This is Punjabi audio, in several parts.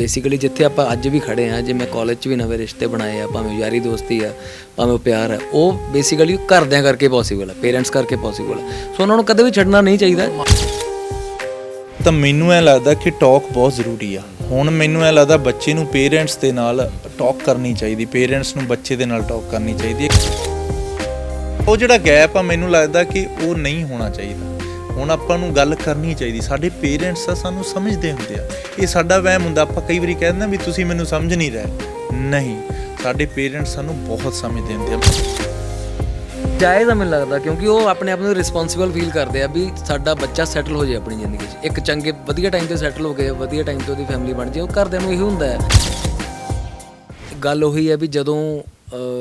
ਬੇਸਿਕਲੀ ਜਿੱਥੇ ਆਪਾਂ ਅੱਜ ਵੀ ਖੜੇ ਆ ਜੇ ਮੈਂ ਕਾਲਜ 'ਚ ਵੀ ਨਵੇਂ ਰਿਸ਼ਤੇ ਬਣਾਏ ਆ, ਭਾਵੇਂ ਯਾਰੀ ਦੋਸਤੀ ਆ, ਭਾਵੇਂ ਉਹ ਪਿਆਰ ਆ, ਉਹ ਬੇਸਿਕਲੀ ਘਰਦਿਆਂ ਕਰਕੇ ਪੋਸੀਬਲ ਆ ਪੇਰੈਂਟਸ ਕਰਕੇ ਪੋਸੀਬਲ ਆ। ਸੋ ਉਹਨਾਂ ਨੂੰ ਕਦੇ ਵੀ ਛੱਡਣਾ ਨਹੀਂ ਚਾਹੀਦਾ। ਤਾਂ ਮੈਨੂੰ ਐ ਲੱਗਦਾ ਕਿ ਟਾਕ ਬਹੁਤ ਜ਼ਰੂਰੀ ਆ। ਹੁਣ ਮੈਨੂੰ ਐ ਲੱਗਦਾ ਬੱਚੇ ਨੂੰ ਪੇਰੈਂਟਸ ਦੇ ਨਾਲ ਟਾਕ ਕਰਨੀ ਚਾਹੀਦੀ ਪੇਰੈਂਟਸ ਨੂੰ ਬੱਚੇ ਦੇ ਨਾਲ ਟਾਕ ਕਰਨੀ ਚਾਹੀਦੀ ਹੈ। ਉਹ ਜਿਹੜਾ ਗੈਪ ਆ, ਮੈਨੂੰ ਲੱਗਦਾ ਕਿ ਉਹ ਨਹੀਂ ਹੋਣਾ ਚਾਹੀਦਾ। ਹੁਣ ਆਪਾਂ ਨੂੰ ਗੱਲ ਕਰਨੀ ਚਾਹੀਦੀ। ਸਾਡੇ ਪੇਰੈਂਟਸ ਆ ਸਾਨੂੰ ਸਮਝਦੇ ਹੁੰਦੇ ਆ। ਇਹ ਸਾਡਾ ਵਹਿਮ ਹੁੰਦਾ, ਆਪਾਂ ਕਈ ਵਾਰੀ ਕਹਿੰਦੇ ਆ ਵੀ ਤੁਸੀਂ ਮੈਨੂੰ ਸਮਝ ਨਹੀਂ ਰਹੇ। ਨਹੀਂ, ਸਾਡੇ ਪੇਰੈਂਟਸ ਸਾਨੂੰ ਬਹੁਤ ਸਮਝਦੇ ਹੁੰਦੇ ਆ। ਜਾਇਜ਼ ਆ ਮੈਨੂੰ ਲੱਗਦਾ, ਕਿਉਂਕਿ ਉਹ ਆਪਣੇ ਆਪ ਨੂੰ ਰਿਸਪੌਂਸਿਬਲ ਫੀਲ ਕਰਦੇ ਆ ਵੀ ਸਾਡਾ ਬੱਚਾ ਸੈਟਲ ਹੋ ਜਾਏ ਆਪਣੀ ਜ਼ਿੰਦਗੀ 'ਚ। ਇੱਕ ਚੰਗੇ, ਵਧੀਆ ਟਾਈਮ ਤੇ ਸੈਟਲ ਹੋ ਗਏ ਵਧੀਆ ਟਾਈਮ ਤੇ ਉਹਦੀ ਫੈਮਿਲੀ ਬਣ ਜਾਏ, ਉਹ ਘਰਦਿਆਂ ਨੂੰ ਇਹ ਹੁੰਦਾ ਹੈ। ਗੱਲ ਉਹੀ ਹੈ ਵੀ ਜਦੋਂ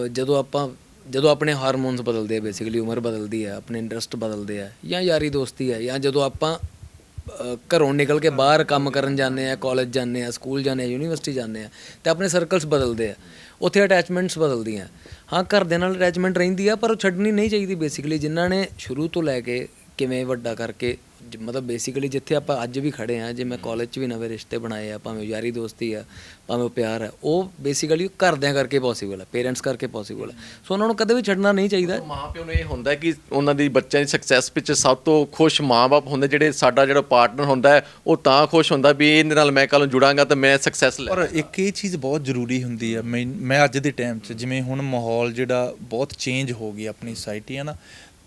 ਜਦੋਂ ਆਪਾਂ ਜਦੋਂ ਆਪਣੇ ਹਾਰਮੋਨਸ ਬਦਲਦੇ ਆ ਬੇਸਿਕਲੀ ਉਮਰ ਬਦਲਦੀ ਆ ਆਪਣੇ ਇੰਟਰਸਟ ਬਦਲਦੇ ਆ ਜਾਂ ਯਾਰੀ ਦੋਸਤੀ ਆ ਜਾਂ ਜਦੋਂ ਆਪਾਂ ਅਹ, ਘਰੋਂ ਨਿਕਲ ਕੇ ਬਾਹਰ ਕੰਮ ਕਰਨ ਜਾਂਦੇ ਆ ਕਾਲਜ ਜਾਂਦੇ ਆ ਸਕੂਲ ਜਾਂਦੇ ਆ ਯੂਨੀਵਰਸਿਟੀ ਜਾਂਦੇ ਆ ਤੇ ਆਪਣੇ ਸਰਕਲਸ ਬਦਲਦੇ ਆ ਉੱਥੇ ਅਟੈਚਮੈਂਟਸ ਬਦਲਦੀਆਂ। ਹਾਂ ਘਰ ਦੇ ਨਾਲ ਅਟੈਚਮੈਂਟ ਰਹਿੰਦੀ ਆ ਪਰ ਉਹ ਛੱਡਣੀ ਨਹੀਂ ਚਾਹੀਦੀ ਬੇਸਿਕਲੀ ਜਿਨ੍ਹਾਂ ਨੇ ਸ਼ੁਰੂ ਤੋਂ ਲੈ ਕੇ ਕਿਵੇਂ ਵੱਡਾ ਕਰਕੇ ਜ- ਮਤਲਬ ਬੇਸਿਕਲੀ ਜਿੱਥੇ ਆਪਾਂ ਅੱਜ ਵੀ ਖੜੇ ਆ ਜੇ ਮੈਂ ਕਾਲਜ 'ਚ ਵੀ ਨਵੇਂ ਰਿਸ਼ਤੇ ਬਣਾਏ ਆ ਭਾਵੇਂ ਯਾਰੀ ਦੋਸਤੀ ਆ ਭਾਵੇਂ ਉਹ ਪਿਆਰ ਹੈ ਉਹ ਬੇਸਿਕਲੀ ਘਰਦਿਆਂ ਕਰਕੇ ਪੋਸੀਬਲ ਹੈ ਪੇਰੈਂਟਸ ਕਰਕੇ ਪੋਸੀਬਲ ਹੈ ਸੋ ਉਹਨਾਂ ਨੂੰ ਕਦੇ ਵੀ ਛੱਡਣਾ ਨਹੀਂ ਚਾਹੀਦਾ। ਮਾਂ ਪਿਓ ਨੂੰ ਇਹ ਹੁੰਦਾ ਕਿ ਉਹਨਾਂ ਦੀ ਬੱਚਿਆਂ ਦੀ ਸਕਸੈਸ ਵਿੱਚ ਸਭ ਤੋਂ ਖੁਸ਼ ਮਾਂ-ਬਾਪ ਹੁੰਦੇ ਜਿਹੜੇ ਸਾਡਾ ਜਿਹੜਾ ਪਾਰਟਨਰ ਹੁੰਦਾ ਹੈ ਉਹ ਤਾਂ ਖੁਸ਼ ਹੁੰਦਾ ਵੀ ਇਹਦੇ ਨਾਲ ਮੈਂ ਕੱਲ ਨੂੰ ਜੁੜਾਂਗਾ ਤਾਂ ਮੈਂ ਸਕਸੈਸ ਲੈ ਪਰ ਇੱਕ ਇਹ ਚੀਜ਼ ਬਹੁਤ ਜ਼ਰੂਰੀ ਹੁੰਦੀ ਆ ਮੈਂ ਮੈਂ ਅੱਜ ਦੇ ਟਾਈਮ 'ਚ ਜਿਵੇਂ ਹੁਣ ਮਾਹੌਲ ਜਿਹੜਾ ਬਹੁਤ ਚੇਂਜ ਹੋ ਗਿਆ ਆਪਣੀ ਸੋਸਾਇਟੀ ਹੈ ਨਾ?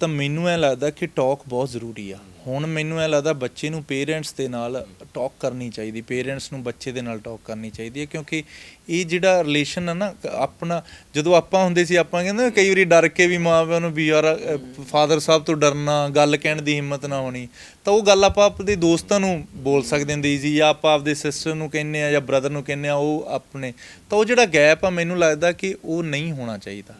ਤਾਂ ਮੈਨੂੰ ਐ ਲੱਗਦਾ ਕਿ ਟਾਕ ਬਹੁਤ ਜ਼ਰੂਰੀ ਆ। ਹੁਣ ਮੈਨੂੰ ਐ ਲੱਗਦਾ ਬੱਚੇ ਨੂੰ ਪੇਰੈਂਟਸ ਦੇ ਨਾਲ ਟਾਕ ਕਰਨੀ ਚਾਹੀਦੀ ਪੇਰੈਂਟਸ ਨੂੰ ਬੱਚੇ ਦੇ ਨਾਲ ਟਾਕ ਕਰਨੀ ਚਾਹੀਦੀ ਹੈ, ਕਿਉਂਕਿ ਇਹ ਜਿਹੜਾ ਰਿਲੇਸ਼ਨ ਆ ਨਾ, ਆਪਣਾ ਜਦੋਂ ਆਪਾਂ ਹੁੰਦੇ ਸੀ, ਆਪਾਂ ਕਹਿੰਦੇ ਕਈ ਵਾਰੀ ਡਰ ਕੇ ਵੀ ਮਾਂ ਪਿਓ ਨੂੰ ਵੀ ਯਾਰ ਫਾਦਰ ਸਾਹਿਬ ਤੋਂ ਡਰਨਾ, ਗੱਲ ਕਹਿਣ ਦੀ ਹਿੰਮਤ ਨਾ ਹੋਣੀ, ਤਾਂ ਉਹ ਗੱਲ ਆਪਾਂ ਆਪਣੇ ਦੋਸਤਾਂ ਨੂੰ ਬੋਲ ਸਕਦੇ ਹੁੰਦੇ ਸੀ ਜਾਂ ਆਪਾਂ ਆਪਦੇ ਸਿਸਟਰ ਨੂੰ ਕਹਿੰਨੇ ਆ ਜਾਂ ਬ੍ਰਦਰ ਨੂੰ ਕਹਿੰਨੇ ਆ ਉਹ ਆਪਣੇ, ਤਾਂ ਉਹ ਜਿਹੜਾ ਗੈਪ ਆ, ਮੈਨੂੰ ਲੱਗਦਾ ਕਿ ਉਹ ਨਹੀਂ ਹੋਣਾ ਚਾਹੀਦਾ।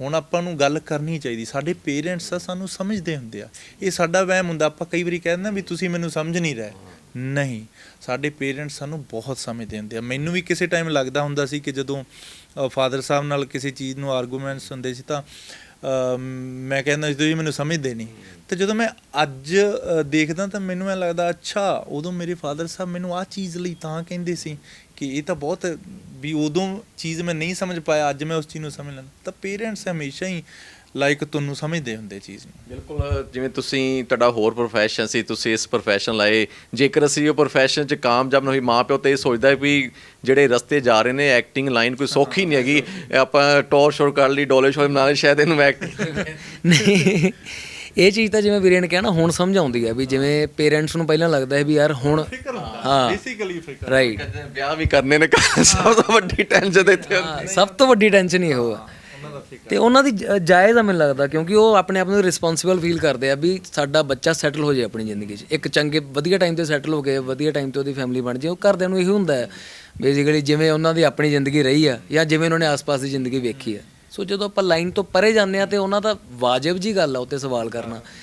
ਹੁਣ ਆਪਾਂ ਨੂੰ ਗੱਲ ਕਰਨੀ ਚਾਹੀਦੀ। ਸਾਡੇ ਪੇਰੈਂਟਸ ਆ ਸਾਨੂੰ ਸਮਝਦੇ ਹੁੰਦੇ ਆ। ਇਹ ਸਾਡਾ ਵਹਿਮ ਹੁੰਦਾ, ਆਪਾਂ ਕਈ ਵਾਰੀ ਕਹਿੰਦੇ ਆ ਵੀ ਤੁਸੀਂ ਮੈਨੂੰ ਸਮਝ ਨਹੀਂ ਰਹੇ। ਨਹੀਂ, ਸਾਡੇ ਪੇਰੈਂਟਸ ਸਾਨੂੰ ਬਹੁਤ ਸਮਝਦੇ ਹੁੰਦੇ ਆ। ਮੈਨੂੰ ਵੀ ਕਿਸੇ ਟਾਈਮ ਲੱਗਦਾ ਹੁੰਦਾ ਸੀ ਕਿ ਜਦੋਂ ਫਾਦਰ ਸਾਹਿਬ ਨਾਲ ਕਿਸੇ ਚੀਜ਼ ਨੂੰ ਆਰਗੂਮੈਂਟਸ ਹੁੰਦੇ ਸੀ ਤਾਂ ਮੈਂ ਕਹਿੰਦਾ ਸੀ ਤੁਸੀਂ ਮੈਨੂੰ ਸਮਝਦੇ ਨਹੀਂ। ਤੇ ਜਦੋਂ ਮੈਂ ਅੱਜ ਦੇਖਦਾ ਤਾਂ ਮੈਨੂੰ ਐ ਲੱਗਦਾ, ਅੱਛਾ, ਉਦੋਂ ਮੇਰੇ ਫਾਦਰ ਸਾਹਿਬ ਮੈਨੂੰ ਆਹ ਚੀਜ਼ ਲਈ ਤਾਂ ਕਹਿੰਦੇ ਸੀ ਕਿ ਇਹ ਤਾਂ ਬਹੁਤ ਵੀ ਉਦੋਂ ਚੀਜ਼ ਮੈਂ ਨਹੀਂ ਸਮਝ ਪਾਇਆ, ਅੱਜ ਮੈਂ ਉਸ ਚੀਜ਼ ਨੂੰ ਸਮਝ ਲੈਂਦਾ। ਤਾਂ ਪੇਰੈਂਟਸ ਹਮੇਸ਼ਾ ਹੀ ਲਾਈਕ ਤੁਹਾਨੂੰ ਸਮਝਦੇ ਹੁੰਦੇ ਚੀਜ਼ ਨੂੰ। ਬਿਲਕੁਲ ਜਿਵੇਂ ਤੁਸੀਂ ਤੁਹਾਡਾ ਹੋਰ ਪ੍ਰੋਫੈਸ਼ਨ ਸੀ ਤੁਸੀਂ ਇਸ ਪ੍ਰੋਫੈਸ਼ਨ ਲਾਏ। ਜੇਕਰ ਅਸੀਂ ਉਹ ਪ੍ਰੋਫੈਸ਼ਨ 'ਚ ਕਾਮਯਾਬ ਨਾ ਹੋਈ ਮਾਂ ਪਿਓ ਤੇ ਇਹ ਸੋਚਦਾ ਹੈ ਵੀ ਜਿਹੜੇ ਰਸਤੇ ਜਾ ਰਹੇ ਨੇ ਐਕਟਿੰਗ ਲਾਈਨ ਕੋਈ ਸੌਖੀ ਨਹੀਂ ਹੈਗੀ। ਆਪਾਂ ਟੌਰ ਸ਼ੋਰ ਕਰ ਲਈ ਡੋਲੇ ਸ਼ੋਰ ਬਣਾ ਲਈ ਸ਼ਾਇਦ ਇਹਨੂੰ ਐਕਟਿੰਗ ਨਹੀਂ ਇਹ ਚੀਜ਼ ਤਾਂ ਜਿਵੇਂ ਵੀਰੇ ਨੇ ਕਿਹਾ ਨਾ ਹੁਣ ਸਮਝ ਆਉਂਦੀ ਹੈ ਵੀ ਜਿਵੇਂ ਪੇਰੈਂਟਸ ਨੂੰ ਪਹਿਲਾਂ ਲੱਗਦਾ ਹੈ ਵੀ ਯਾਰ ਹੁਣ ਹਾਂ। ਬੇਸਿਕਲੀ ਫਿਕਰ ਰਾਈਟ ਵਿਆਹ ਵੀ ਕਰਨੇ ਨੇ ਸਭ ਤੋਂ ਵੱਡੀ ਟੈਨਸ਼ਨ ਇੱਥੇ ਹਾਂ, ਸਭ ਤੋਂ ਵੱਡੀ ਟੈਨਸ਼ਨ ਹੀ ਉਹ ਆ। ਤੇ ਉਹਨਾਂ ਦੀ ਜ- ਜਾਇਜ਼ ਆ ਮੈਨੂੰ ਲੱਗਦਾ, ਕਿਉਂਕਿ ਉਹ ਆਪਣੇ ਆਪ ਨੂੰ ਰਿਸਪੌਂਸਿਬਲ ਫੀਲ ਕਰਦੇ ਆ ਵੀ ਸਾਡਾ ਬੱਚਾ ਸੈਟਲ ਹੋ ਜਾਏ ਆਪਣੀ ਜ਼ਿੰਦਗੀ 'ਚ। ਇੱਕ ਚੰਗੇ, ਵਧੀਆ ਟਾਈਮ ਤੇ ਸੈਟਲ ਹੋ ਗਏ ਵਧੀਆ ਟਾਈਮ ਤੇ ਉਹਦੀ ਫੈਮਿਲੀ ਬਣ ਜਾਏ, ਉਹ ਘਰਦਿਆਂ ਨੂੰ ਇਹ ਹੁੰਦਾ ਹੈ ਬੇਸਿਕਲੀ ਜਿਵੇਂ ਉਹਨਾਂ ਦੀ ਆਪਣੀ ਜ਼ਿੰਦਗੀ ਰਹੀ ਆ, ਜਾਂ ਜਿਵੇਂ ਉਹਨਾਂ ਨੇ ਆਸ-ਪਾਸ ਦੀ ਜ਼ਿੰਦਗੀ ਵੇਖੀ ਆ। ਸੋ ਜਦੋਂ ਆਪਾਂ ਲਾਈਨ ਤੋਂ ਪਰੇ ਜਾਂਦੇ ਆ ਤੇ ਉਹਨਾਂ ਦਾ ਵਾਜਬ ਜੀ ਗੱਲ ਆ ਉੱਤੇ ਸਵਾਲ ਕਰਨਾ